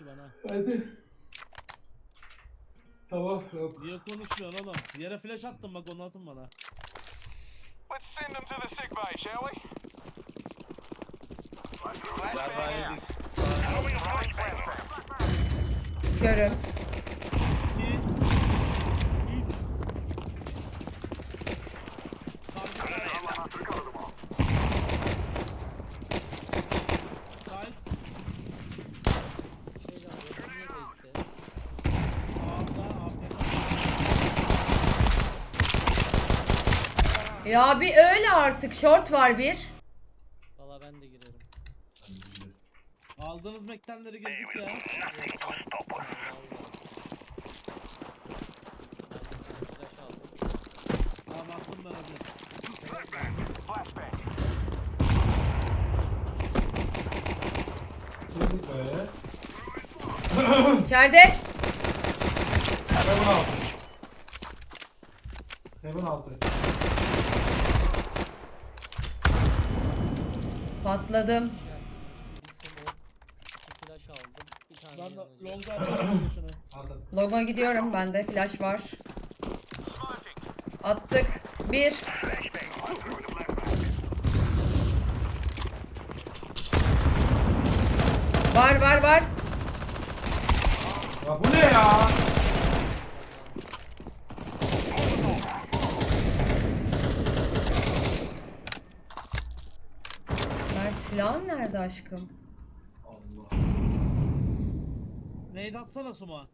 Bana. Hadi. Tamam yok. Niye konuşmuyorsun oğlum? Yere flash attım bak onu atın bana. Let's send them to the sick bay, shall we? Galiba yedik. Throwing a flashbang. Körüm. 2 3 Ya bir öyle artık. Short var bir. Valla ben de girerim. Aldığınız mektenleri girdik ya. Tamam attım ben. Girdik be. İçeride. Heaven altı. Heaven altı. Patladım. Ben de flash var. Attık. Bir. Var var var. Ya bu ne ya? Mert silahın nerede aşkım? Allah. Neydi atsana Suma.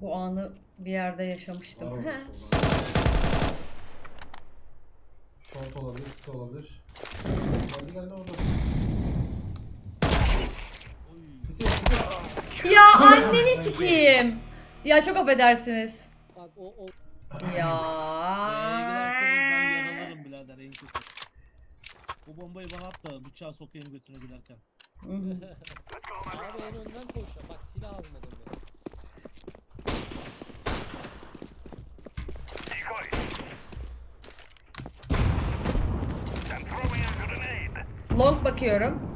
Bu anı bir yerde yaşamıştım. Var He. orada solda. Short olabilir, site olabilir. Geldi geldi orada. Site, site. Ya anneni sikeyim. Ya çok affedersiniz. Bak o o Ya. Girerseniz ben birader en kötü. Bu bombayı bana at da bıçağı sokayım götüne giderken. abi en önden koşuyor. Bak silah almadım ben. Long bakıyorum.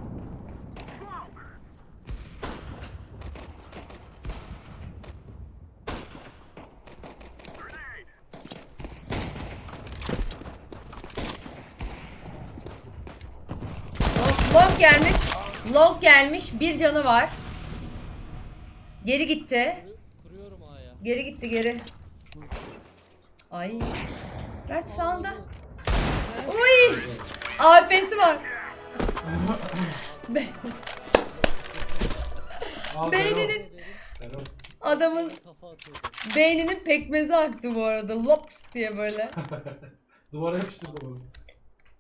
Long, gelmiş. Long gelmiş. Bir canı var. Geri gitti. Geri gitti geri. Ay. Mert sağında. Uy. AP'si var. Be- Beyninin adamın beyninin pekmezi aktı bu arada. Lops diye böyle. Duvara yapıştırdı bunu.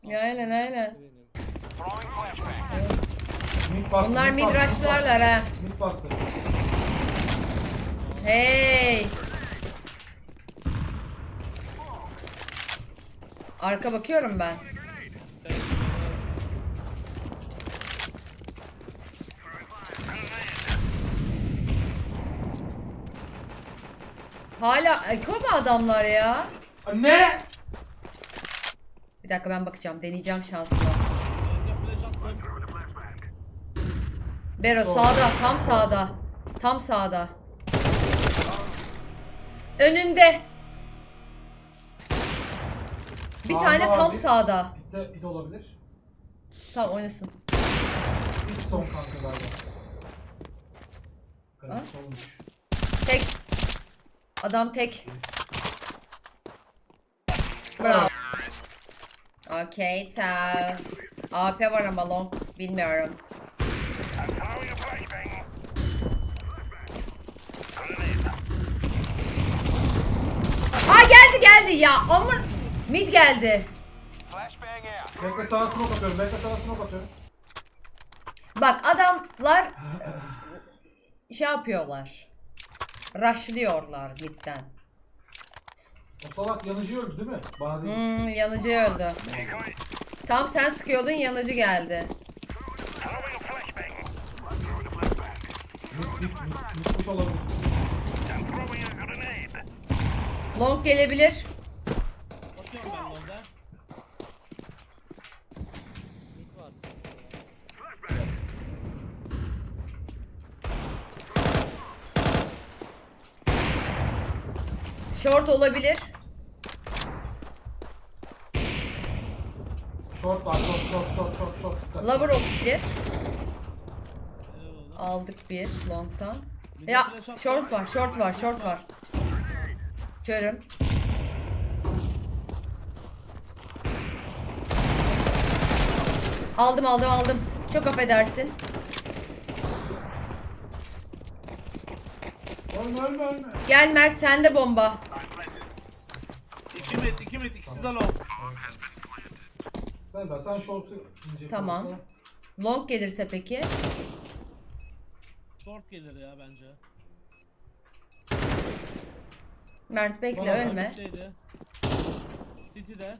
Aynen aynen. Mid bastı. Bunlar mid bastı, ha. bastı, Mid bastı. Hey. Arka bakıyorum ben. Hala Eko mu adamlar ya? Ne? Bir dakika ben bakacağım. Deneyeceğim şansımı. Longa flash attım. Bero Sol. sağda. Tam sağda. Tam sağda. Önünde. Bir Sağda tane tam bir. sağda. Bitte, bit olabilir. Tamam oynasın. İlk son kanka galiba. Ha? Garip olmuş. Tek. Adam tek. Bravo. Okey tamam. AP var ama long bilmiyorum. I'm throwing a flashbang. Grenade. Aa geldi ya. Aman. Mid geldi. Bekle sana smoke atıyorum. Bekle sana smoke atıyorum. Bak adamlar şey yapıyorlar. Rushlıyorlar midden. O salak yanıcı öldü değil mi? Bana değil. Hmm, yanıcı öldü. Tam sen sıkıyordun yanıcı geldi. Long gelebilir. Short olabilir. Short var, short, short, short, short, short. Lover olabilir. Aldık bir long'tan. Ya short var, short var, short var. Körüm. Aldım aldım aldım. Çok affedersin. Ölme, ölme, ölme. Gel Mert sende bomba. İki met, iki met, ikisi de low. Sen, sen short'u ince Tamam. Long gelirse peki. Short gelir ya bence. Mert bekle Bana ölme. City'de.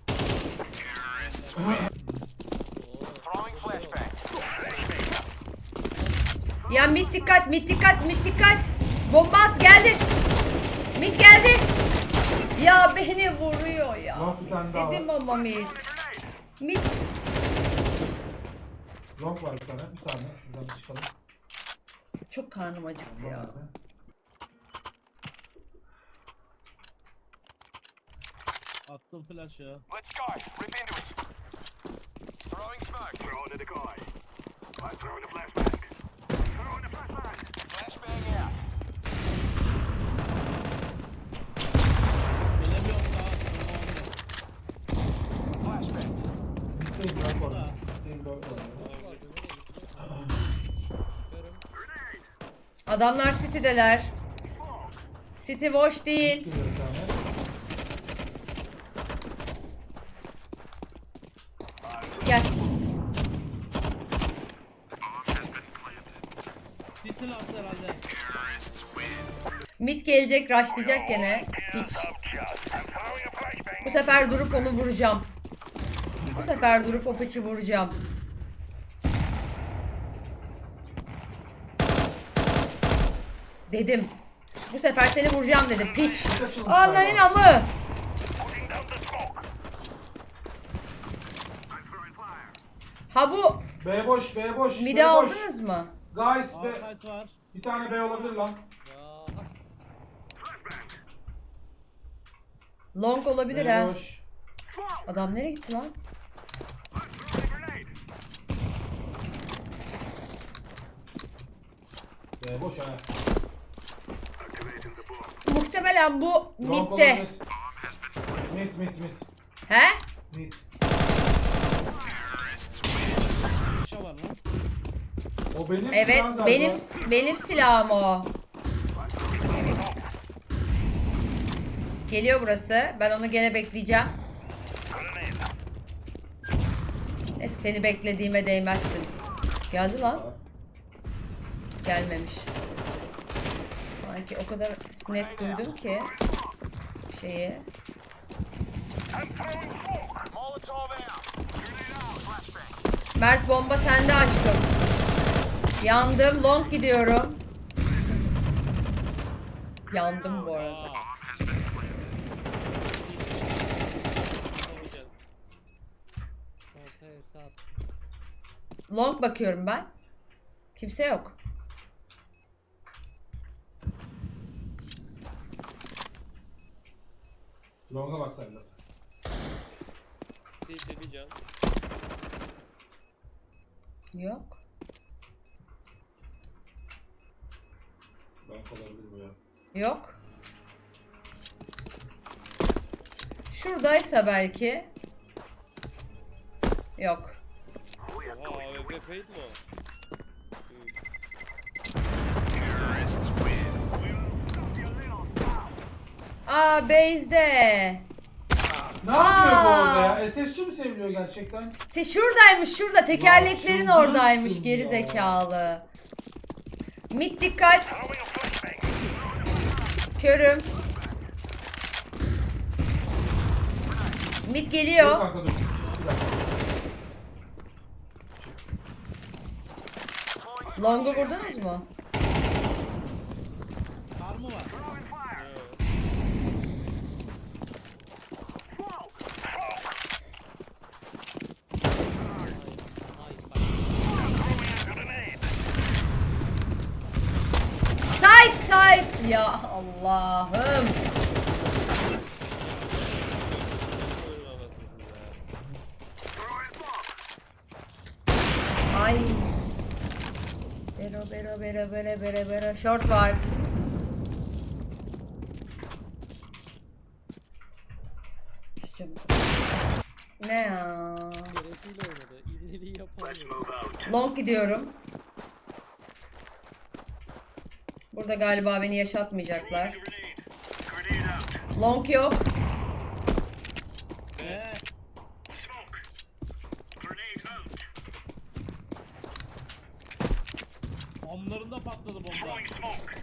Ya mid dikkat, mid dikkat, mid dikkat. Bomba at geldi. Mid geldi. Ya beni vuruyor ya. Long bir tane daha Dedim var. ama mid. Mid. Long var bir tane. Bir saniye şuradan bir çıkalım. Çok karnım acıktı ya. nerede? Attım flash ya. Let's go. Rip into it. Throwing smoke. Throwing a decoy. I'm throwing a flashbang. Throwing a flashbang. Flashbang out. Gelemiyorum daha. Flashbang. Adamlar City'deler. City boş değil. Gelecek, rushlayacak gene. Hiç. Bu sefer durup onu vuracağım. Bu sefer durup o piçi vuracağım. Dedim. Bu sefer seni vuracağım dedim. Piç. Anlayın amı. Ha bu B boş, B boş. boş. aldınız mı? Guys, B. Bir tane B olabilir lan. Long olabilir ha. Adam nereye gitti lan? B boş ha. Muhtemelen bu Long midde. olabilir. Mid, mid, mid. He? Lan. O benim Evet silahım galiba. benim benim silahım o. Geliyor burası. Ben onu gene bekleyeceğim. E, seni beklediğime değmezsin. Geldi lan. Gelmemiş. Sanki o kadar net duydum ki şeyi. Mert bomba sende aşkım. Yandım. Long gidiyorum. Yandım bu arada. Long bakıyorum ben. Kimse yok. Long'a bak sen biraz. Değil bir can. Yok. Long olabilir bu ya. Yok. Şuradaysa belki. Yok. Oha AWP paid mi o? Üf. Aa base'de. Ne yapıyor bu Aa! orada ya? SSC mi seviliyor gerçekten? Te şuradaymış şurada tekerleklerin çıldırırsın oradaymış geri ya. zekalı. Mid dikkat. Körüm. Mid Dur geliyor. kanka dur. Bir dakika. Long'u vurdunuz mu? Kar mı var? Side side ya Allah'ım. Bero bero bero bero. Short var. Ne ya? Long gidiyorum. Burada galiba beni yaşatmayacaklar. Long yok. Eee Smoke. Grenade out. omlarında patladı bomba. Throwing smoke.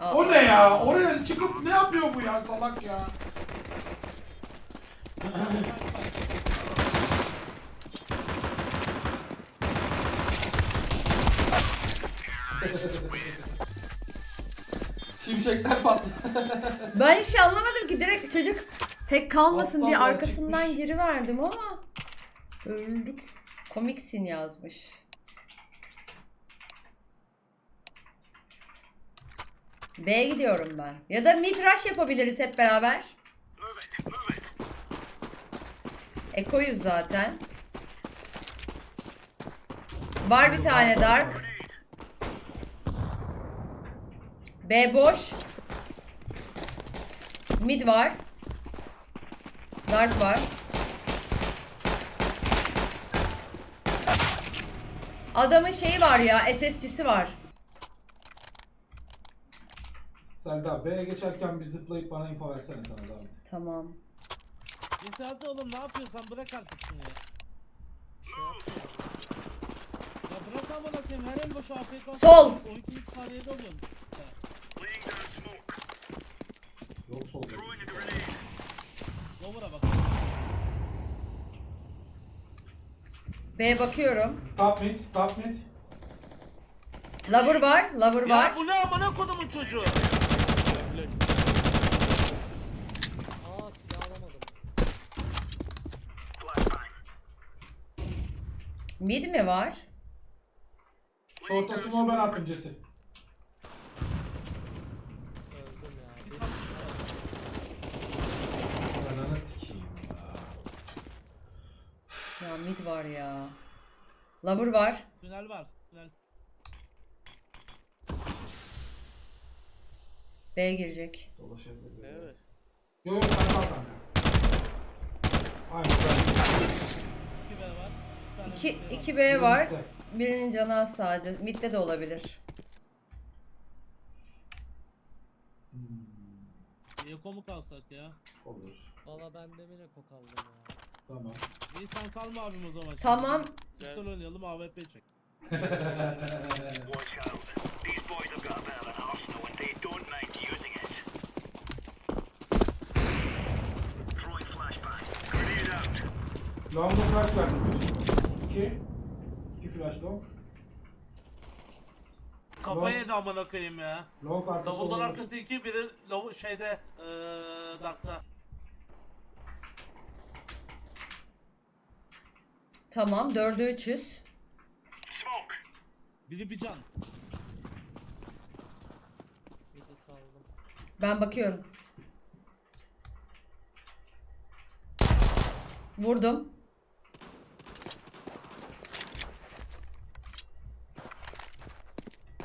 Aa, O ne ya? Oraya çıkıp ne yapıyor bu ya salak ya? Şimşekler patladı. Ben hiç şey anlamadım ki direkt çocuk tek kalmasın Alttan diye arkasından çıkmış. giriverdim ama öldük. Komiksin yazmış. B'ye gidiyorum ben. Ya da mid rush yapabiliriz hep beraber. Ekoyuz zaten. Var bir tane dark. B boş. Mid var. Dark var. Adamın şeyi var ya, SSC'si var. Selda B'ye geçerken bir zıplayıp bana info versene sana zahmet. Tamam. İnşaatı oğlum ne yapıyorsun sen bırak artık şunu ya. Şey. Ya bırak amına koyayım her en boş AFK. Sol. 12. saniyede oluyorsun. Ya, Laying down smoke. Yok solda. Throwing a grenade. Lower'a bak. B bakıyorum. Top mid, top mid. Lover var, lover Ya var. bu ne amına kodumun çocuğu? Flash. Aa silah alamadım. Flashbang. Mid mi var? Ben attım Jesse. Öldüm ya. Ananı sikeyim ya. Ya mid var ya. Lover var. Tünel var. Tünel. B girecek. Dolaşabilir. Evet. Yok yok kanka. Aynen. 2B var. Bir tane 2 mid var. 2 B var. Birinin canı az sadece. Mid'de de olabilir. Hmm, Yeko mu kalsak ya? olur. Valla ben de bile kok aldım ya. Tamam. İyi sen kalma abim o zaman. Tamam. Pistol oynayalım AWP çek. Watch out. These boys have got a bit of an arsenal and they don't mind using it. Throwing flashbang. Grenade out. Long'da flash verdim. Bir. İki. İki flash long. Kafayı yedi amına koyayım ya. Long arkası Davuldan olabilir. arkası 2 biri low şeyde eee Dark'ta. Tamam. 4'e 300. Smoke. Biri bir can. Saldım. Ben bakıyorum. Vurdum.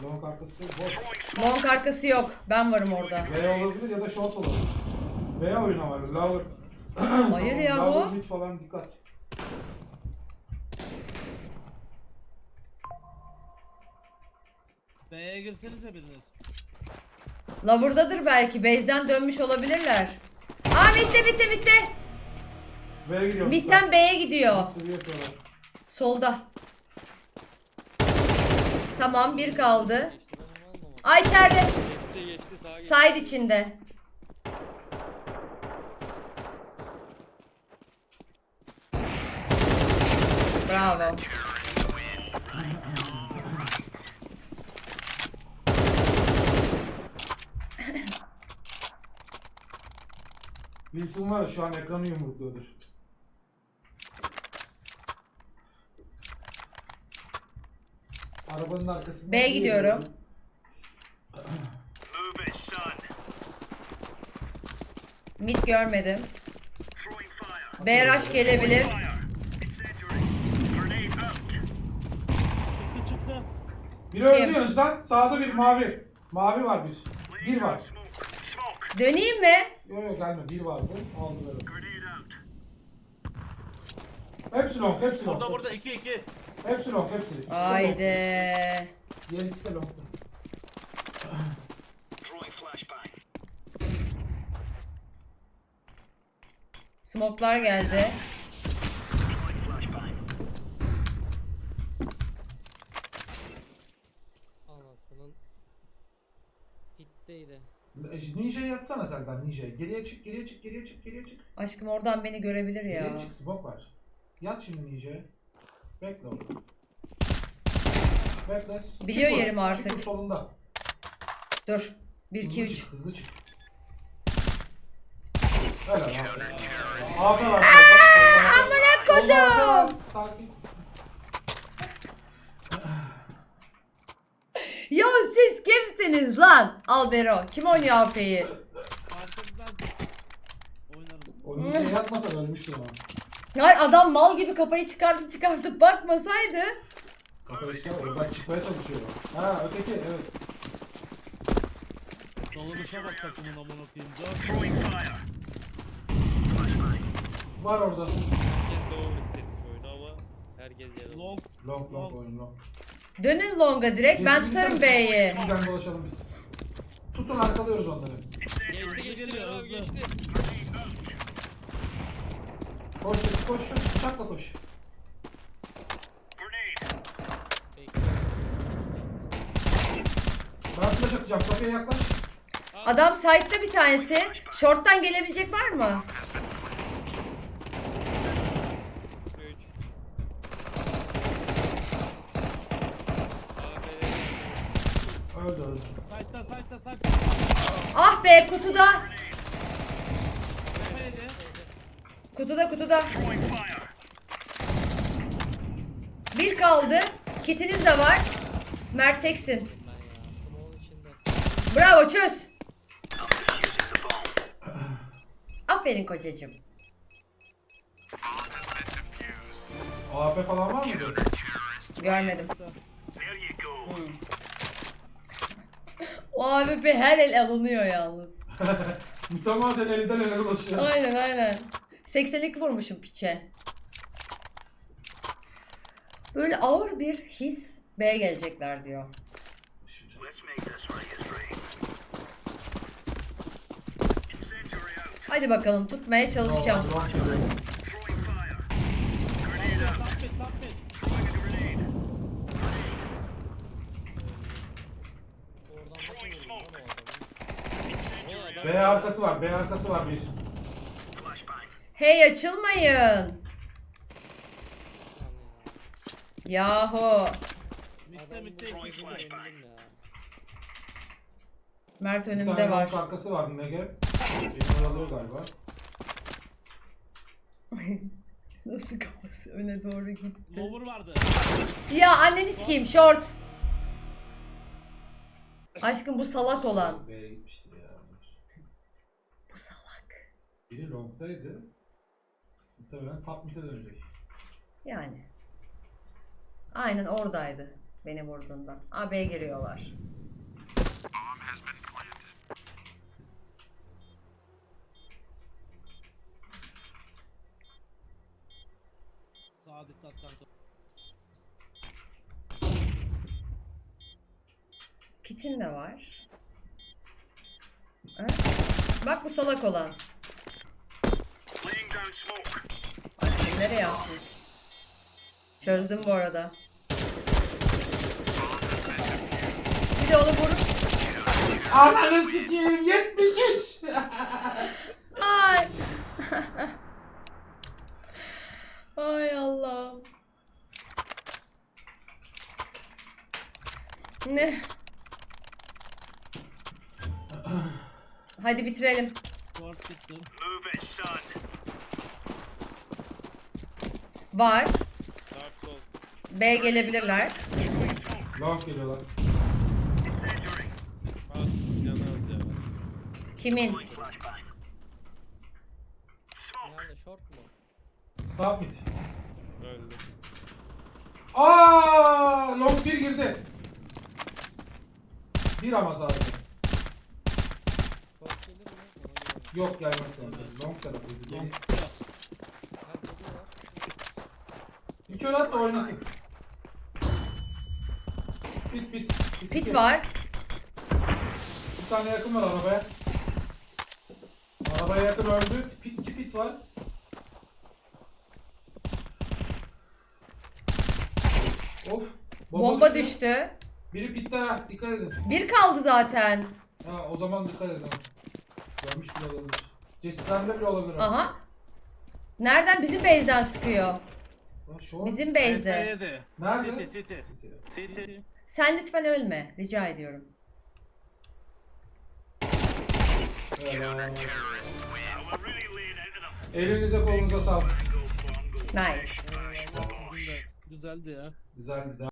Long arkası boş. Long arkası yok. Ben varım orada. B olabilir ya da short olabilir. B oyuna var. Lower. Hayır ya Lower bu. mid falan dikkat. B'ye girsenize biriniz. Lover'dadır belki. Base'den dönmüş olabilirler. Aa midde midde midde. B'ye gidiyorum. Midden B'ye gidiyor. Solda. Tamam bir kaldı. Ay içeride. Side içinde. Bravo. Wilson var şu an ekranı yumrukluyordur. Arabanın arkasında. B'ye gidiyorum. Mid görmedim. B rush gelebilir. Biri öldü yanınızdan. Sağda bir mavi. Mavi var bir. Bir var. Döneyim mi? Yok yok gelme. Bir vardı. Aldı böyle. Grenade out. Hepsi long. Hepsi long. Burada burada 2 2. Hepsi long. Hepsi. İkisi de long. Haydi. Diğer ikisi de long. Smoklar geldi. Anasının pitteydi. Ninja'ya yatsana Serdar Ninja'ya. Geriye çık, geriye çık, geriye çık, geriye çık. Aşkım oradan beni görebilir ya. Geriye çık, smoke var. Yat şimdi Ninja'ya. Bekle orada. Bekle. Çık Biliyor oradan. yerimi artık. Çık solunda. Dur. 1 2 Hızlı 3. çık, hızlı çık. Helal var. Aaa amına kodum. Sakin. Ya siz kimsiniz lan? Albero. Kim oynuyor AP'yi? Fark etmez. Oynarım. O Ninja'ya yatmasa ölmüştü ama. Hayır adam mal gibi kafayı çıkartıp çıkartıp bakmasaydı. Arkadaşlar oradan çıkmaya çalışıyor. Ha öteki evet. Dolanışa bak takımın amına koyayım. Dört. Throwing fire. Var orada. Herkes doğru hissetmiş oyunu ama herkes yanıldı. Long. Long long oyun long. Dönün longa direkt ben tutarım B'yi. Buradan dolaşalım biz. Tutun arkalıyoruz onları. Geçti geçti geçti. Koş koş koş. Bıçakla koş. Ben flash atacağım. Kapıya yaklaş. Adam site'da bir tanesi. Short'tan gelebilecek var mı? 3 AFL Öldü öldü. Sayta sayta sayta. Ah be kutuda. Kutuda kutuda. Bir kaldı. Kitiniz de var. Mert teksin. Bravo çöz. Aferin kocacığım. AP falan var mıydı? Görmedim. O AWP her el alınıyor yalnız. Mütemadiyen elden ele dolaşıyor. Aynen aynen. 82 vurmuşum piçe. Böyle ağır bir his B gelecekler diyor. Hadi bakalım tutmaya çalışacağım. B arkası var. B arkası var bir. Hey açılmayın. Yahu. Mitte mitte iki. Mert Bir önümde tane var. arkası var Negev. Beni oyalıyor galiba. Nasıl kafası öne doğru gitti. Lower vardı. Ya anneni sikeyim short. Aşkım bu salak olan. B'ye gitmişti ya. Bu salak. Biri long'daydı. Muhtemelen top mid'e dönecek. Yani. Aynen oradaydı. Beni vurduğunda. AB'ye giriyorlar. Sağa dikkat kanka. Kitin de var. Ha? Bak bu salak olan. Aşkım nereye attın? Çözdüm bu arada. Bir de onu vur. Ananı sikeyim 73. Ay. Ay Allah'ım. Ne? Hadi bitirelim. Move it, son. Var. B gelebilirler. long geliyorlar. Kimin? Nerede short mu? Top mid. Öldü. Aa, long bir girdi. Bir ama sadece. Gelir mi? Yok gelmez yani. Long tarafıydı. Long. Geri- Ha geliyorlar. Bir kör at da oynasın. Pit pit. Pit var. Bir tane yakın var arabaya. Arabaya yakın öldü. Pit, iki pit var. Of. Bomba düştü. Biri pitte ha, dikkat edin. Bir kaldı zaten. Ha o zaman dikkat edin. Görmüş bile olabilir. Sende bile olabilir. ha. Aha. Nereden? Bizim base'den sıkıyor. Ha, Şu an. Bizim base'de. PS7. Nerede? City City. City. Sen lütfen ölme. Rica ediyorum. Helal. Elinize kolunuza sağlık. Nice. Güzeldi ya. Güzeldi.